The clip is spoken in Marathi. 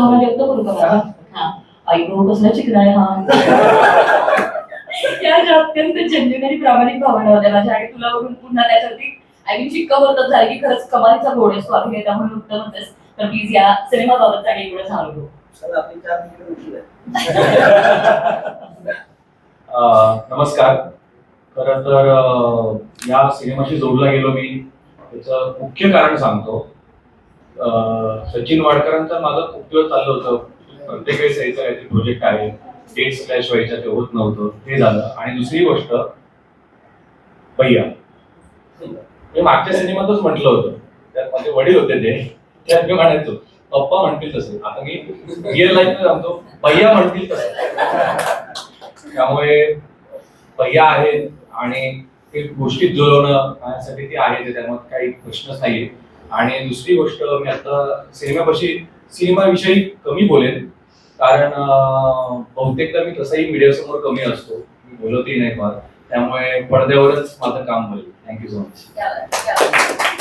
भावना व्यक्त करू का मला हा. आई गो कसला चिकना आहे हा. या ज्या अत्यंत जेन्युन आणि प्रामाणिक भावना होत्या माझ्या आणि तुला बघून पुन्हा त्याच्यावरती आय मीन शिक्का बोलतात झालं की खरंच कमालीचा स्वामी आहे त्यामुळे उत्तम होतेस तर प्लीज या सिनेमाबाबत काही एवढं सांगू. चला, आपली चार मिनिटं उशीर आहे. अ, नमस्कार. खरं तर अ, या सिनेमाशी जोडला गेलो मी. त्याचं मुख्य कारण सांगतो. सचिन वाडकरांचा माझं खूप दिवस चाललं होतं? प्रत्येक वेळेस यायचं काहीतरी प्रोजेक्ट आहे. डेट्स क्लॅश व्हायचं ते होत नव्हतं. ते झालं. आणि दुसरी गोष्ट भैया. हे मागच्या सिनेमातच म्हटलं होतं. त्यात माझे वडील होते ते. त्यात मी म्हणायचो पप्पा म्हणतील तसे. आता मी रिअल लाईफ सांगतो भैया म्हणतील तसं. त्यामुळे भैया आहेत आणि ते गोष्टीत जुळवणं माझ्यासाठी ते आहे त्यामुळे काही प्रश्नच नाहीये. आणि दुसरी गोष्ट मी आता सिनेमापाशी सिनेमाविषयी कमी बोलेन कारण बहुतेकदा मी तसाही मीडियासमोर कमी असतो. मी बोलतही नाही फार. त्यामुळे पडद्यावरच माझं काम होईल. Thank you so much